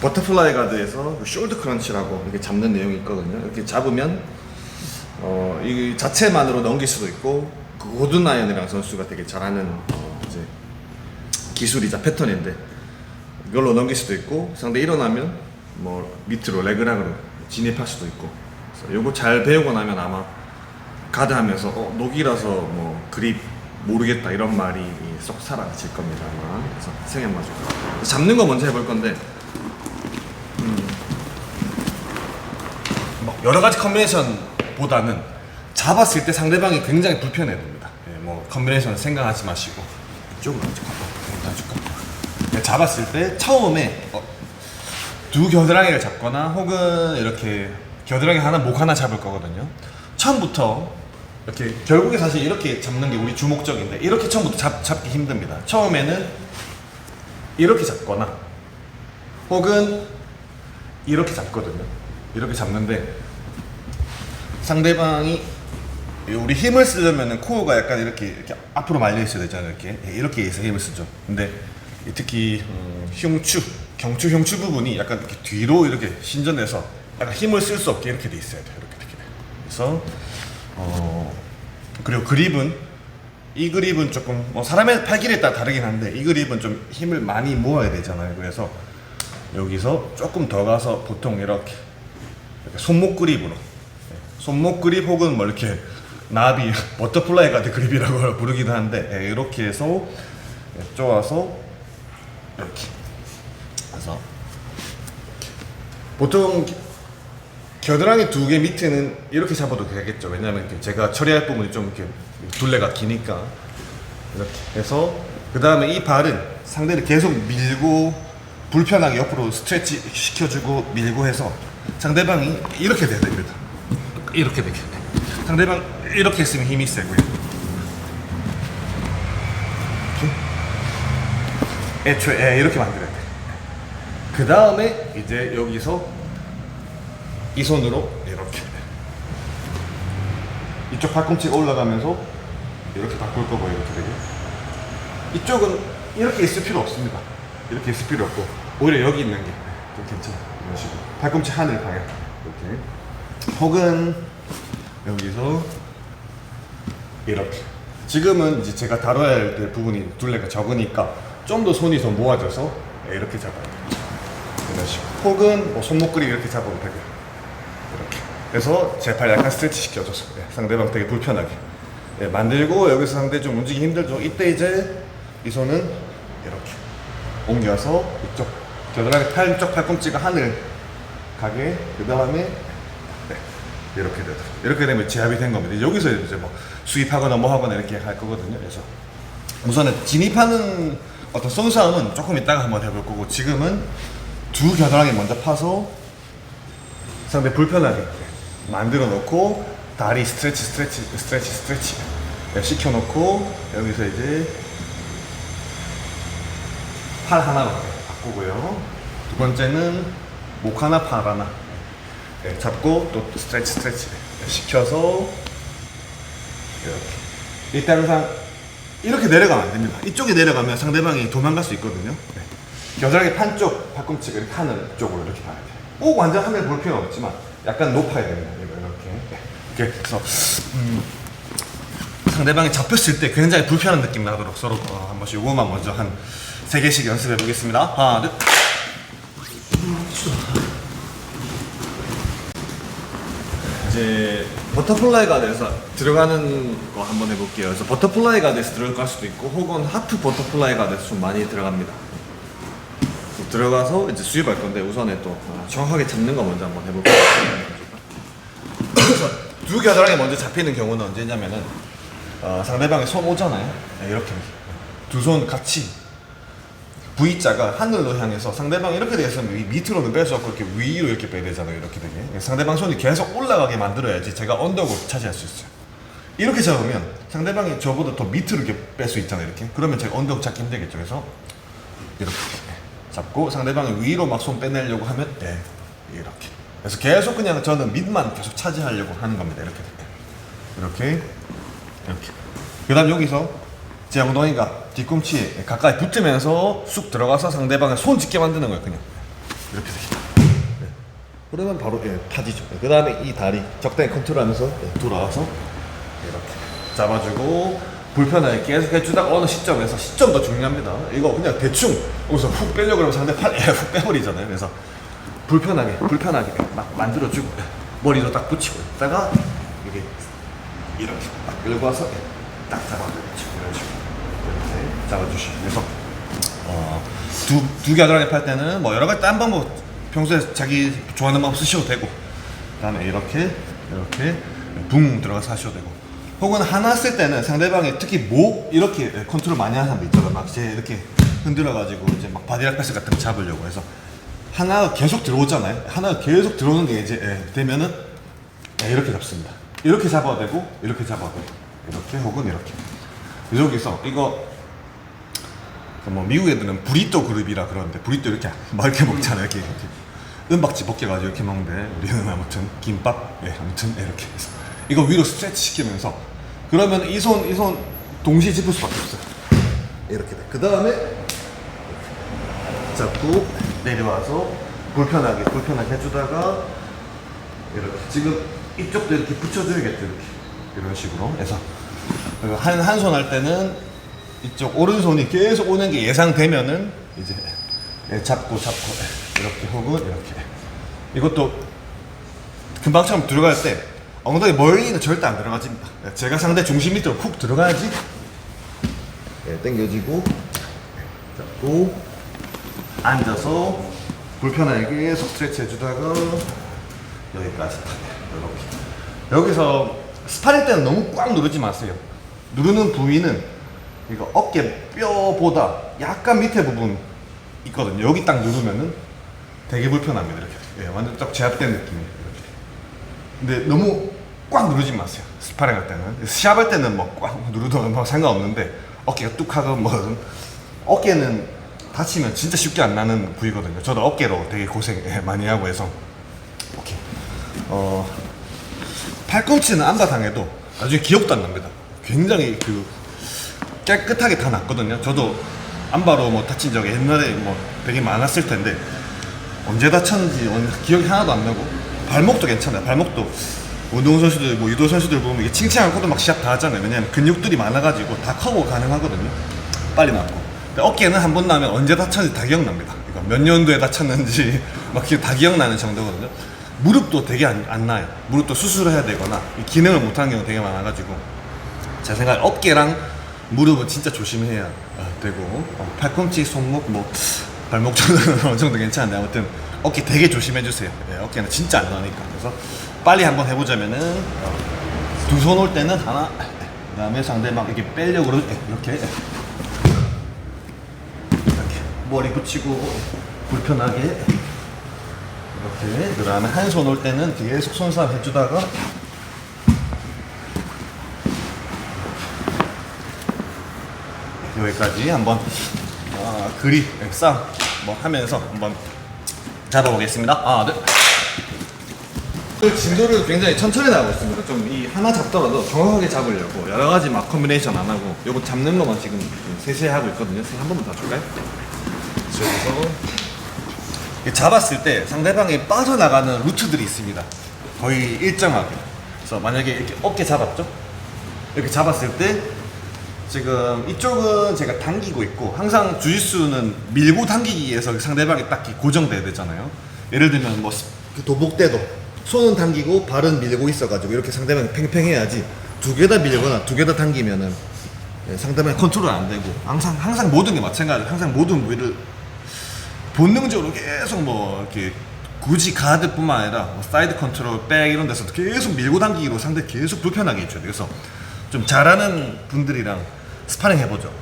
버터플라이 가드에서 그 숄드 크런치라고 이렇게 잡는 내용이 있거든요. 이렇게 잡으면 어, 이 자체만으로 넘길 수도 있고 그 고든 아이언이라는 선수가 되게 잘하는 어, 이제 기술이자 패턴인데 이걸로 넘길 수도 있고 상대 일어나면 뭐 밑으로 레그락으로 진입할 수도 있고. 요거 잘 배우고 나면 아마 가드 하면서 어, 녹이라서 뭐 그립 모르겠다 이런 말이 쏙 사라질 겁니다. 아마. 그래서 생각 마죠 잡는 거 먼저 해볼 건데 뭐 여러 가지 컨비네이션보다는 잡았을 때 상대방이 굉장히 불편해 보입니다. 예, 뭐 컨비네이션 생각하지 마시고 이쪽으로 가봐. 놔줄까? 네, 잡았을 때 처음에 어, 두 겨드랑이를 잡거나 혹은 이렇게 겨드랑이 하나 목 하나 잡을 거거든요. 처음부터 이렇게 결국에 사실 이렇게 잡는 게 우리 주목적인데 이렇게 처음부터 잡, 잡기 힘듭니다. 처음에는 이렇게 잡거나 혹은 이렇게 잡거든요. 이렇게 잡는데 상대방이 우리 힘을 쓰려면은 코어가 약간 이렇게, 이렇게 앞으로 말려 있어야 되잖아요. 이렇게 예, 이렇게 해서 힘을 쓰죠. 근데 이 특히 음, 흉추, 경추, 흉추 부분이 약간 이렇게 뒤로 이렇게 신전해서 약간 힘을 쓸 수 없게 이렇게 돼 있어야 돼요. 이렇게 이렇게. 그래서 어 그리고 그립은 이 그립은 조금 뭐 사람의 팔길에 따라 다르긴 한데 이 그립은 좀 힘을 많이 모아야 되잖아요. 그래서 여기서 조금 더 가서 보통 이렇게, 이렇게 손목 그립으로 예, 손목 그립 혹은 뭐 이렇게 나비 버터플라이 가드 그립이라고 부르기도 한데 예, 이렇게 해서 예, 쪼아서 이렇게 그래서 보통 겨드랑이 두 개 밑에는 이렇게 잡아도 되겠죠. 왜냐면 제가 처리할 부분이 좀 이렇게 둘레가 기니까 이렇게 해서 그 다음에 이 발은 상대를 계속 밀고 불편하게 옆으로 스트레치 시켜주고 밀고 해서 상대방이 이렇게 돼야 됩니다. 이렇게 되게 상대방 이렇게 했으면 힘이 세고요. 이렇게. 애초에 예, 이렇게 만들어야 돼. 그 다음에 이제 여기서 이 손으로 이렇게 이쪽 팔꿈치가 올라가면서 이렇게 바꿀 거고 이렇게 되게 이쪽은 이렇게 있을 필요 없습니다 이렇게 있을 필요 없고 오히려 여기 있는 게 좀 괜찮아 이런 식으로. 팔꿈치 하늘 방향. 이렇게. 혹은 여기서 이렇게. 지금은 이제 제가 다뤄야 될 부분이 둘레가 적으니까 좀 더 손이 더 모아져서 이렇게 잡아야 돼요. 이런 식으로. 혹은 뭐 손목 그립 이렇게 잡아도 되고요. 이렇게. 그래서 제 팔 약간 스트레치 시켜줘서 예, 상대방 되게 불편하게. 예, 만들고 여기서 상대 좀 움직이기 힘들죠. 이때 이제 이 손은 이렇게 옮겨서 이쪽 겨드랑이 팔쪽 팔꿈치가 하늘 가게 그 다음에 네, 이렇게 되도 이렇게 되면 제압이 된 겁니다. 여기서 이제 뭐 수입하거나 뭐 하거나 이렇게 할 거거든요. 그래서 우선은 진입하는 어떤 쏜싸움은 조금 이따가 한번 해볼 거고 지금은 두 겨드랑이 먼저 파서 상대 불편하게 만들어 놓고 다리 스트레치 스트레치 스트레치 스트레치. 시켜 놓고 여기서 이제 팔 하나로 바꾸고요 두 번째는 목 하나 팔 하나 네, 잡고 또 스트레치 스트레치 시켜서 이렇게 일단 항상 이렇게 내려가면 안 됩니다 이쪽에 내려가면 상대방이 도망갈 수 있거든요 네. 겨드랑이 판쪽 팔꿈치가 이렇게 하늘 쪽으로 이렇게 봐야 돼요. 꼭 완전 하늘 볼 필요는 없지만 약간 높아야 됩니다. 이렇게. 네. 이렇게 해서 음, 상대방이 잡혔을 때 굉장히 불편한 느낌 나도록 서로 어, 한 번씩 요거만 먼저 한 세 개씩 연습해 보겠습니다. 하나, 둘. 이제 버터플라이 가드에서 들어가는 거 한번 해볼게요. 그래서 버터플라이 가드에서 들어갈 수도 있고 혹은 하프 버터플라이 가드에서 좀 많이 들어갑니다. 또 들어가서 이제 수입할 건데 우선에 또 어, 정확하게 잡는 거 먼저 한번 해볼게요. 두 겨드랑이 먼저 잡히는 경우는 언제냐면은 어, 상대방이 손 오잖아요. 네, 이렇게 두 손 같이 V자가 하늘로 향해서 상대방 이렇게 돼서 밑으로는 뺄수 없고 이렇게 위로 이렇게 빼야 되잖아요. 이렇게 되게 상대방 손이 계속 올라가게 만들어야지 제가 언덕을 차지할 수 있어요. 이렇게 잡으면 상대방이 저보다 더 밑으로 이렇게 뺄 수 있잖아요. 이렇게 그러면 제가 언덕 잡기 힘들겠죠. 그래서 이렇게 잡고 상대방이 위로 막 손 빼내려고 하면 네 이렇게 그래서 계속 그냥 저는 밑만 계속 차지하려고 하는 겁니다 이렇게 이렇게 이렇게 그 다음 여기서 제 엉덩이가 뒤꿈치에 가까이 붙으면서 쑥 들어가서 상대방의 손 짚게 만드는 거예요 그냥 이렇게 되겠다. 네. 그러면 바로 예, 파지죠. 그 다음에 이 다리 적당히 컨트롤하면서 예, 돌아와서 이렇게 잡아주고 불편하게 계속 해주다가 어느 시점에서 시점도 중요합니다. 이거 그냥 대충 여기서 훅 빼려고 그러면 상대 팔 예, 훅 빼버리잖아요. 그래서 불편하게 불편하게 막 만들어주고 예, 머리도 딱 붙이고 있다가 이게 이렇게 딱 끌고 와서 예, 딱 잡아주고 잡아주시고. 그래서 어, 두, 두 겨드랑이 팔 때는 뭐 여러 가지 딴 방법 평소에 자기 좋아하는 방법 쓰셔도 되고 그다음에 이렇게 이렇게 붕 들어가서 하셔도 되고. 혹은 하나 쓸 때는 상대방이 특히 목 이렇게 컨트롤 많이 하는 사람도 있잖아요. 막제 이렇게 흔들어 가지고 이제 막 바디락 패스 같은 거 잡으려고 해서 하나가 계속 들어오잖아요. 하나가 계속 들어오는 게 이제 예, 되면은 예, 이렇게 잡습니다. 이렇게 잡아도 되고 이렇게 잡아도 되고 이렇게 혹은 이렇게. 여기서 이거 뭐 미국 애들은 브리또 그룹이라 그러는데 브리또 이렇게 막 이렇게 먹잖아요. 이렇게, 이렇게. 은박지 벗겨가지고 이렇게 먹는데 우리는 아무튼 김밥 예 아무튼 이렇게 해서. 이거 위로 스트레치 시키면서. 그러면 이 손 이 손 동시에 짚을 수밖에 없어요. 이렇게 돼 그 다음에 잡고 내려와서 불편하게 불편하게 해주다가 이렇게 지금 이쪽도 이렇게 붙여줘야겠죠 이렇게. 이런 식으로 해서. 한 한 손 할 때는 이쪽 오른손이 계속 오는 게 예상되면은 이제 예, 잡고 잡고 예, 이렇게 혹은 이렇게. 이것도 금방처럼 들어갈 때 엉덩이 멀리는 절대 안 들어가집니다. 예, 제가 상대 중심 밑으로 훅 들어가야지. 예, 당겨지고 잡고 앉아서 불편하게 계속 스트레치 해주다가 여기까지 이렇게. 여기서 스파링 때는 너무 꽉 누르지 마세요. 누르는 부위는 이거 어깨 뼈보다 약간 밑에 부분 있거든요. 여기 딱 누르면은 되게 불편합니다 이렇게. 예, 완전 딱 제압된 느낌이에요 이렇게. 근데 너무 꽉 누르지 마세요 스파링 할 때는. 시합 할 때는 뭐 꽉 누르던 뭐 상관없는데 어깨가 뚝 하고 뭐 어깨는 다치면 진짜 쉽게 안 나는 부위거든요. 저도 어깨로 되게 고생 예, 많이 하고 해서. 오케이. 어 팔꿈치는 안바 당해도 나중에 기억도 안 납니다. 굉장히 그 깨끗하게 다 났거든요. 저도 안바로 뭐 다친 적이 옛날에 뭐 되게 많았을 텐데 언제 다쳤는지 언- 기억이 하나도 안 나고 발목도 괜찮아요. 발목도 운동 선수들 뭐 유도 선수들 보면 이게 칭칭 않고도 막 시합 다 하잖아요. 왜냐면 근육들이 많아가지고 다 커버 가능하거든요. 빨리 낫고. 근데 어깨는 한 번 나면 언제 다쳤는지 다 기억납니다. 몇 년도에 다쳤는지 막 다 기억나는 정도거든요. 무릎도 되게 안, 안 나요. 무릎도 수술을 해야 되거나 이 기능을 못하는 경우가 되게 많아가지고 제 생각에 어깨랑 무릎은 진짜 조심해야 어, 되고. 어, 팔꿈치, 손목, 뭐 발목 정도는 어느 정도 괜찮은데 아무튼 어깨 되게 조심해 주세요. 예, 어깨는 진짜 안 나니까. 그래서 빨리 한번 해보자면은 어, 두손 올 때는 하나, 그다음에 상대방 이렇게 빼려고 그러 예, 이렇게. 이렇게 머리 붙이고 불편하게. 이렇게. 그다음에 한 손 올 때는 계속 손싸움 해주다가 여기까지 한번 아, 그리 쌍뭐 하면서 한번 잡아보겠습니다. 아, 네. 그 진도를 굉장히 천천히 나가고 있습니다. 좀 이 하나 잡더라도 정확하게 잡으려고 여러 가지 막 컨비네이션 안 하고 요거 잡는 것만 지금 좀 세세히 하고 있거든요. 선생님 한 번만 더 줄까요? 이렇게 잡았을 때 상대방이 빠져나가는 루트들이 있습니다. 거의 일정하게. 그래서 만약에 이렇게 어깨 잡았죠? 이렇게 잡았을 때 지금 이쪽은 제가 당기고 있고 항상 주짓수는 밀고 당기기에서 상대방이 딱 고정돼야 되잖아요. 예를 들면 뭐 스- 그 도복대도 손은 당기고 발은 밀고 있어가지고 이렇게 상대방이 팽팽해야지 두 개 다 밀거나 두 개 다 당기면은 예, 상대방이 컨트롤 안 되고 항상 항상 모든 게 마찬가지로 항상 모든 부위를 본능적으로 계속 뭐 이렇게 굳이 가드뿐만 아니라 뭐 사이드 컨트롤, 백 이런 데서 계속 밀고 당기기로 상대 계속 불편하게 해줘요. 그래서 좀 잘하는 분들이랑 스파링 해보죠.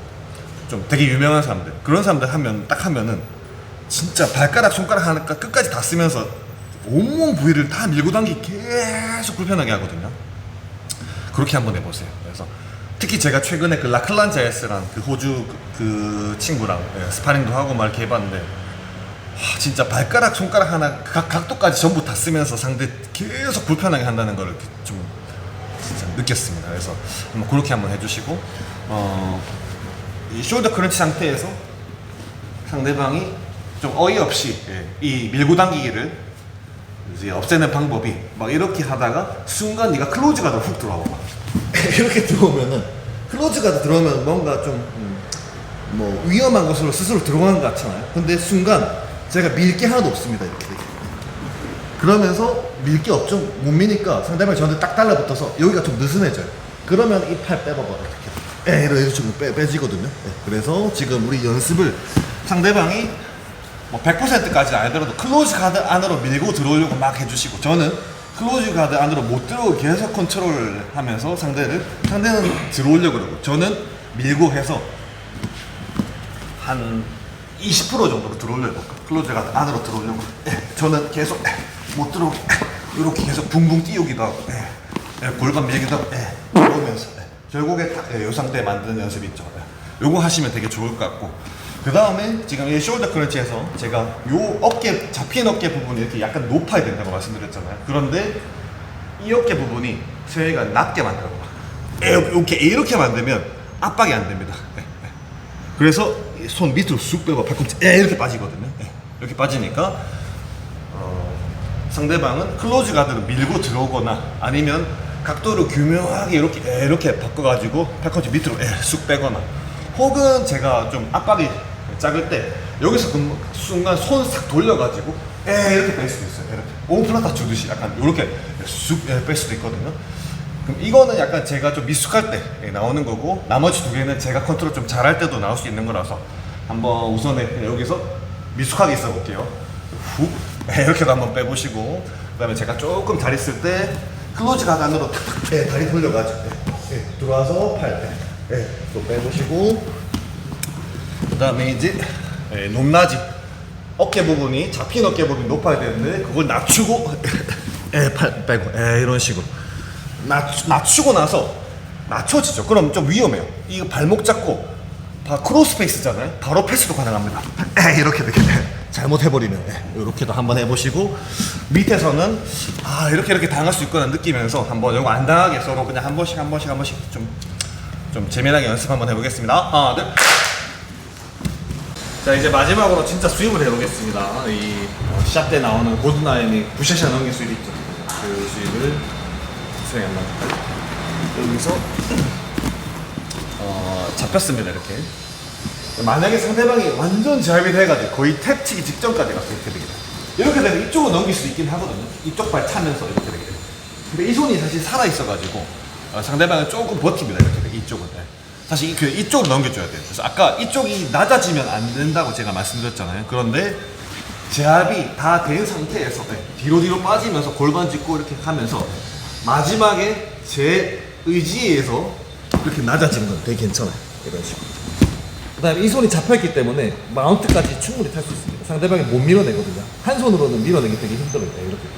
좀 되게 유명한 사람들 그런 사람들 하면 딱 하면은 진짜 발가락 손가락 하나 끝까지 다 쓰면서 온몸 부위를 다 밀고 당기기 계속 불편하게 하거든요. 그렇게 한번 해보세요. 그래서 특히 제가 최근에 그 라클란 자이스란 그 호주 그, 그 친구랑 예, 스파링도 하고 막 이렇게 해봤는데 와, 진짜 발가락 손가락 하나 각 각도까지 전부 다 쓰면서 상대 계속 불편하게 한다는 걸 좀 진짜 느꼈습니다. 그래서 한번 그렇게 한번 해주시고 어, 이 숄더 크런치 상태에서 상대방이 좀 어이없이 예, 이 밀고 당기기를 이제 없애는 방법이 막 이렇게 하다가 순간 네가 클로즈 가다 훅 들어와 봐. 이렇게 들어오면은 클로즈 가드 들어오면 뭔가 좀 뭐 위험한 곳으로 스스로 들어가는 것 같잖아요. 근데 순간 제가 밀 게 하나도 없습니다. 이렇게. 그러면서 밀 게 없죠. 못 미니까 상대방이 저한테 딱 달라붙어서 여기가 좀 느슨해져요. 그러면 이 팔 빼봐봐 이렇게. 에 이런 식으로 빼, 빼지거든요. 예, 그래서 지금 우리 연습을 상대방이 뭐 100%까지 아니더라도 클로즈 가드 안으로 밀고 들어오려고 막 해주시고 저는 클로즈 가드 안으로 못 들어오고 계속 컨트롤 하면서 상대를 상대는 들어오려고 그러고 저는 밀고 해서 한 20% 정도로 들어오려고 클로즈 가드 안으로 들어오려고 예, 저는 계속 예, 못 들어오게 이렇게 계속 붕붕 띄우기도 하고. 예, 예, 골반 밀기도 하고. 예, 들어오면서 예, 결국에 딱 예, 요 상태 만드는 연습 있죠. 예, 요거 하시면 되게 좋을 것 같고. 그 다음에 지금 이 숄더 크런치에서 제가 요 어깨 잡힌 어깨 부분이 이렇게 약간 높아야 된다고 말씀드렸잖아요. 그런데 이 어깨 부분이 저희가 낮게 만들어 봐 이렇게 이렇게 만들면 압박이 안 됩니다. 예, 예. 그래서 이손 밑으로 쑥 빼고 발꿈치 에 이렇게 빠지거든요. 예, 이렇게 빠지니까 어, 상대방은 클로즈 가드로 밀고 들어오거나 아니면 각도를 교묘하게 이렇게 에, 이렇게 바꿔가지고 팔꿈치 밑으로 에, 쑥 빼거나 혹은 제가 좀 압박이 작을 때 여기서 그 순간 손 싹 돌려가지고 에 이렇게 뺄 수도 있어요. 이렇게 오플라타 주듯이 약간 이렇게 쑥 뺄 수도 있거든요. 그럼 이거는 약간 제가 좀 미숙할 때 예, 나오는 거고 나머지 두 개는 제가 컨트롤 좀 잘할 때도 나올 수 있는 거라서 한번 우선에 여기서 미숙하게 있어 볼게요 훅 예, 이렇게도 한번 빼보시고 그 다음에 제가 조금 잘 있을 때 클로즈 가단으로 탁탁 예, 다리 돌려가지고 예, 예, 들어와서 팔 예, 예, 또 빼보시고 그 다음에 이제 예, 높낮이 어깨 부분이 잡힌 어깨 부분이 높아야 되는데 그걸 낮추고 예, 팔 빼고 예, 이런 식으로 낮추, 낮추고 나서 낮춰지죠. 그럼 좀 위험해요. 이거 발목 잡고 바 크로스페이스잖아요. 바로 패스도 가능합니다. 에, 이렇게 이렇게 잘못해버리면 에, 이렇게도 한번 해보시고 밑에서는 아 이렇게 이렇게 당할 수 있구나 느끼면서 한번 이거 안 당하게 서로 그냥 한 번씩 한 번씩 한 번씩 좀 좀 재미나게 연습 한번 해보겠습니다. 하나 둘. 자 이제 마지막으로 진짜 수입을 해보겠습니다. 이 어, 시합 때 나오는 고드나인이 부셔셔 넘긴 수입 있죠. 그 수입을 수행 한번? 여기서 어, 잡혔습니다 이렇게. 만약에 상대방이 완전 제압이 해가지고 거의 탭 치기 직전까지 가서 이렇게 되게 돼요. 이렇게 되면 이쪽으로 넘길 수도 있긴 하거든요. 이쪽 발 차면서 이렇게 되게 돼요. 근데 이 손이 사실 살아 있어가지고 어, 상대방은 조금 버팁니다 이렇게 되게 이쪽은. 네. 사실 이- 그 이쪽으로 넘겨줘야 돼요. 그래서 아까 이쪽이 낮아지면 안 된다고 제가 말씀드렸잖아요. 그런데 제압이 다 된 상태에서 네, 뒤로 뒤로 빠지면서 골반 짚고 이렇게 하면서 마지막에 제 의지에 의해서 이렇게 낮아지는 건 되게 괜찮아요. 이런 식으로. 그다음에 이 손이 잡혀있기 때문에 마운트까지 충분히 탈 수 있습니다. 상대방이 못 밀어내거든요. 한 손으로는 밀어내기 되게 힘들어요. 이렇게.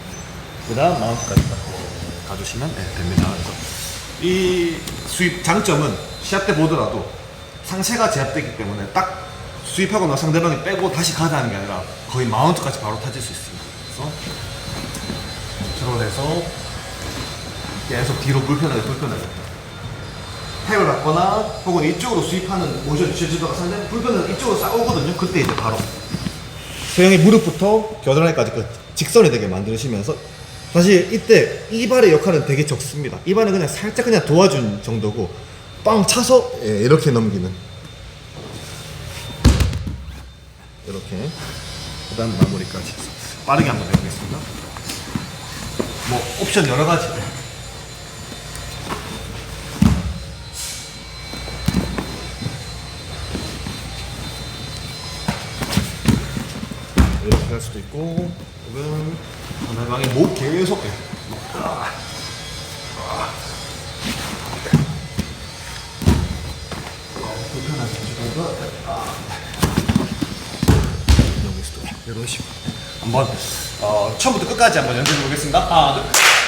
그다음 마운트까지 딱. 가주시면 네, 됩니다. 그래서 이 수입 장점은 시합 때 보더라도 상체가 제압되기 때문에 딱 수입하고 나 상대방이 빼고 다시 가다는 게 아니라 거의 마운트까지 바로 타질 수 있습니다. 그래서 컨트롤해서 계속 뒤로 불편하게 불편하게 탭을 받거나 혹은 이쪽으로 수입하는 모션 주시다가 상대방 불편해서 이쪽으로 싹 오거든요. 그때 이제 바로 소형이 무릎부터 겨드랑이까지 그 직선이 되게 만드시면서 사실 이때 이발의 역할은 되게 적습니다. 이발은 그냥 살짝 그냥 도와준 정도고 빵 차서 예, 이렇게 넘기는 이렇게 그다음 마무리까지 빠르게 한번 해보겠습니다. 뭐 옵션 여러 가지. 이렇게 할 수도 있고, 혹은 상대방이 목 계속 해. 불편하게. 여기서도 이런 식으로 한번 어, 처음부터 끝까지 한번 연습해 보겠습니다. 하나, 둘.